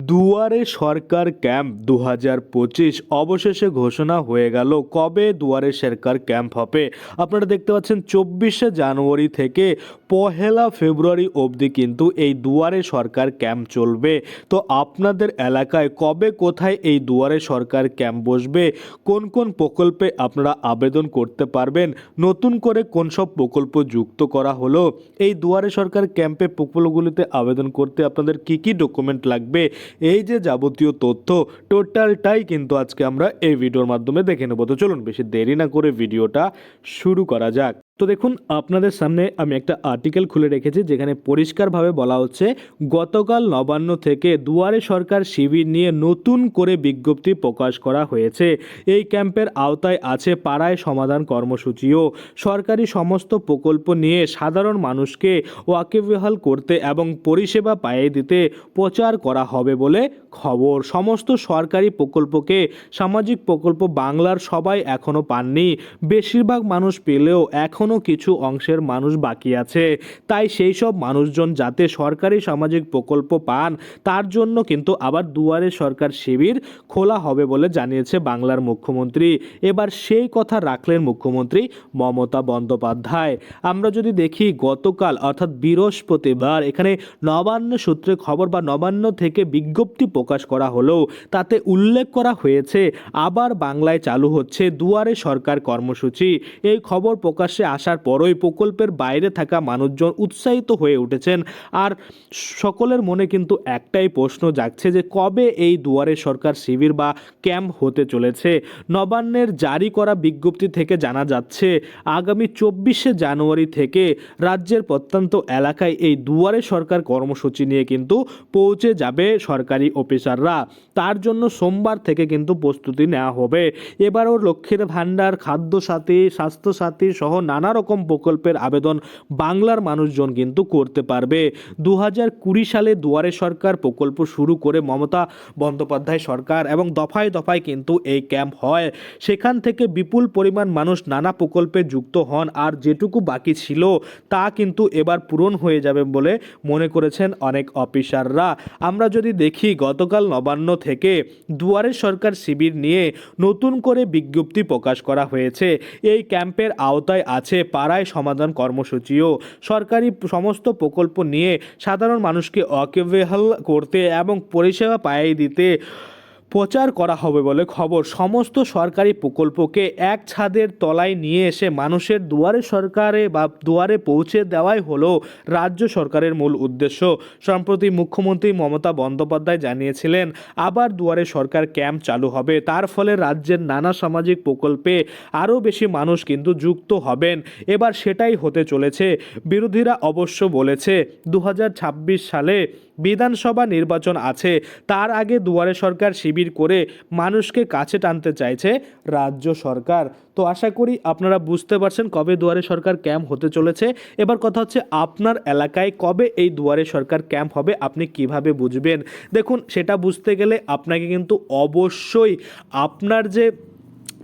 দুয়ারে সরকার ক্যাম্প দু হাজার পঁচিশ অবশেষে ঘোষণা হয়ে গেল কবে দুয়ারে সরকার ক্যাম্প হবে। আপনারা দেখতে পাচ্ছেন চব্বিশে জানুয়ারি থেকে পহেলা ফেব্রুয়ারি অবধি কিন্তু এই দুয়ারে সরকার ক্যাম্প চলবে। তো আপনাদের এলাকায় কবে কোথায় এই দুয়ারে সরকার ক্যাম্প বসবে? কোন কোন প্রকল্পে আপনারা আবেদন করতে পারবেন? নতুন করে কোন সব প্রকল্প যুক্ত করা হলো? এই দুয়ারে সরকার ক্যাম্পে প্রকল্পগুলিতে আবেদন করতে আপনাদের কি কি ডকুমেন্ট লাগবে? এই যে যাবতীয় তথ্য টোটালটাই কিন্তু আজকে আমরা এই ভিডিওর মাধ্যমে দেখে নেব। তো চলুন বেশি দেরি না করে ভিডিওটা শুরু করা যাক। তো দেখুন, আপনাদের সামনে আমি একটা আর্টিকেল খুলে রেখেছি, যেখানে পরিষ্কারভাবে বলা হচ্ছে, গতকাল নবান্ন থেকে দুয়ারে সরকার শিবির নিয়ে নতুন করে বিজ্ঞপ্তি প্রকাশ করা হয়েছে। এই ক্যাম্পের আওতায় আছে পাড়ায় সমাধান কর্মসূচিও। সরকারি সমস্ত প্রকল্প নিয়ে সাধারণ মানুষকে ওয়াকিবহাল করতে এবং পরিষেবা পাইয়ে দিতে প্রচার করা হবে বলে খবর। সমস্ত সরকারি প্রকল্পকে সামাজিক প্রকল্প বাংলার সবাই এখনও পাননি। বেশিরভাগ মানুষ পেলেও এখনও কিছু অংশের মানুষ বাকি আছে। তাই সেই সব মানুষজন যাতে সরকারি সামাজিক প্রকল্প পান, তার জন্য কিন্তু আবার দুয়ারে সরকার শিবির খোলা হবে বলে জানিয়েছে বাংলার মুখ্যমন্ত্রী। এবার সেই কথা রাখলেন মুখ্যমন্ত্রী মমতা বন্দ্যোপাধ্যায়। আমরা যদি দেখি গতকাল, অর্থাৎ বৃহস্পতিবার, এখানে নবান্ন সূত্রে খবর বা নবান্ন থেকে বিজ্ঞপ্তি প্রকাশ করা হলেও তাতে উল্লেখ করা হয়েছে, আবার বাংলায় চালু হচ্ছে দুয়ারে সরকার কর্মসূচি। এই খবর প্রকাশ্যে আসার পরই প্রকল্পের বাইরে থাকা মানুষজন উৎসাহিত হয়ে উঠেছেন। আর সকলের মনে কিন্তু একটাই প্রশ্ন জাগছে যে, কবে এই দুয়ারে সরকার শিবির বা ক্যাম্প হতে চলেছে? নবান্নের জারি করা বিজ্ঞপ্তি থেকে জানা যাচ্ছে, আগামী চব্বিশে জানুয়ারি থেকে রাজ্যের প্রত্যন্ত এলাকায় এই দুয়ারে সরকার কর্মসূচি নিয়ে কিন্তু পৌঁছে যাবে সরকারি অফিসাররা। তার জন্য সোমবার থেকে কিন্তু প্রস্তুতি নেওয়া হবে। এবারও লক্ষ্মীর ভাণ্ডার খাদ্য সাথী স্বাস্থ্য সাথী সহ নানা রকম প্রকল্পের আবেদন বাংলার মানুষজন কিন্তু করতে পারবে। দু হাজার কুড়ি সালে দুয়ারে সরকার প্রকল্প শুরু করে মমতা বন্দ্যোপাধ্যায় সরকার এবং দফায় দফায় কিন্তু এই ক্যাম্প হয়। সেখান থেকে বিপুল পরিমাণ মানুষ নানা প্রকল্পে যুক্ত হন আর যেটুকু বাকি ছিল তা কিন্তু এবার পূরণ হয়ে যাবে বলে মনে করেছেন অনেক অফিসাররা। আমরা যদি দেখি গতকাল নবান্ন থেকে দুয়ারে সরকার শিবির নিয়ে নতুন করে বিজ্ঞপ্তি প্রকাশ করা হয়েছে। এই ক্যাম্পের আওতায় আছে পাড়ায় সমাধান কর্মসূচিও। সরকারি সমস্ত প্রকল্প নিয়ে সাধারণ মানুষকে অকেবেহাল করতে এবং পরিষেবা পাইয়ে দিতে প্রচার করা হবে বলে খবর। সমস্ত সরকারি প্রকল্পকে এক ছাদের তলায় নিয়ে এসে মানুষের দুয়ারে সরকারে বা দুয়ারে পৌঁছে দেওয়াই হলো রাজ্য সরকারের মূল উদ্দেশ্য। সম্প্রতি মুখ্যমন্ত্রী মমতা বন্দ্যোপাধ্যায় জানিয়েছিলেন, আবার দুয়ারে সরকার ক্যাম্প চালু হবে। তার ফলে রাজ্যের নানা সামাজিক প্রকল্পে আরও বেশি মানুষ কিন্তু যুক্ত হবেন। এবার সেটাই হতে চলেছে। বিরোধীরা অবশ্য বলেছে দু হাজার ছাব্বিশ সালে বিধানসভা নির্বাচন আছে, তার আগে দুয়ারে সরকার শিবির করে মানুষকে কাছে টানতে চাইছে রাজ্য সরকার। তো আশা করি আপনারা বুঝতে পারছেন কবে দুয়ারে সরকার ক্যাম্প হতে চলেছে। এবার কথা হচ্ছে আপনার এলাকায় কবে এই দুয়ারে সরকার ক্যাম্প হবে, আপনি কীভাবে বুঝবেন? দেখুন, সেটা বুঝতে গেলে আপনাকে কিন্তু অবশ্যই আপনার যে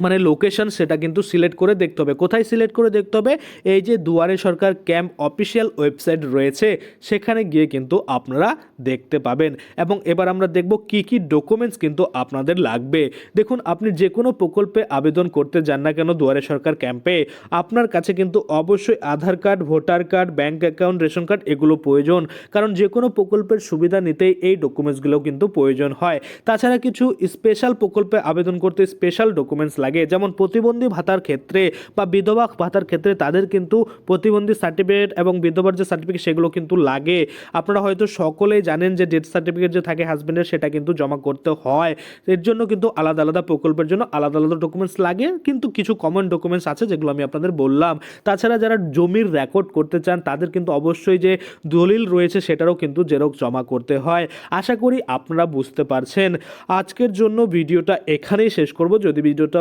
মানে লোকেশন সেটা কিন্তু সিলেক্ট করে দেখতে হবে। কোথায় সিলেক্ট করে দেখতে হবে? এই যে দুয়ারে সরকার ক্যাম্প অফিসিয়াল ওয়েবসাইট রয়েছে, সেখানে গিয়ে কিন্তু আপনারা দেখতে পাবেন। এবং এবার আমরা দেখব কি কি ডকুমেন্টস কিন্তু আপনাদের লাগবে। দেখুন, আপনি যে কোনো প্রকল্পে আবেদন করতে যান না কেন দুয়ারে সরকার ক্যাম্পে আপনার কাছে কিন্তু অবশ্যই Aadhaar card voter card bank account ration card এগুলো প্রয়োজন। কারণ যে কোনো প্রকল্পের সুবিধা নিতেই এই ডকুমেন্টসগুলো কিন্তু প্রয়োজন হয়। তাছাড়া কিছু স্পেশাল প্রকল্পে আবেদন করতে স্পেশাল ডকুমেন্টস লাগে। যেমন প্রতিবন্ধী ভাতার ক্ষেত্রে বা বিধবা ভাতার ক্ষেত্রে তাদের কিন্তু প্রতিবন্ধী সার্টিফিকেট এবং বিধবার যে সার্টিফিকেট সেগুলো কিন্তু লাগে। আপনারা হয়তো সকলেই জানেন যে ডেথ সার্টিফিকেট যে থাকে হাজব্যান্ডের সেটা কিন্তু জমা করতে হয়। এর জন্য কিন্তু আলাদা আলাদা প্রকল্পের জন্য আলাদা আলাদা ডকুমেন্টস লাগে। কিন্তু কিছু কমন ডকুমেন্টস আছে যেগুলো আমি আপনাদের বললাম। তাছাড়া যারা জমির রেকর্ড করতে চান তাদের কিন্তু অবশ্যই যে দলিল রয়েছে সেটারও কিন্তু জেরক্স জমা করতে হয়। আশা করি আপনারা বুঝতে পারছেন। আজকের জন্য ভিডিওটা এখানেই শেষ করব। যদি ভিডিওটা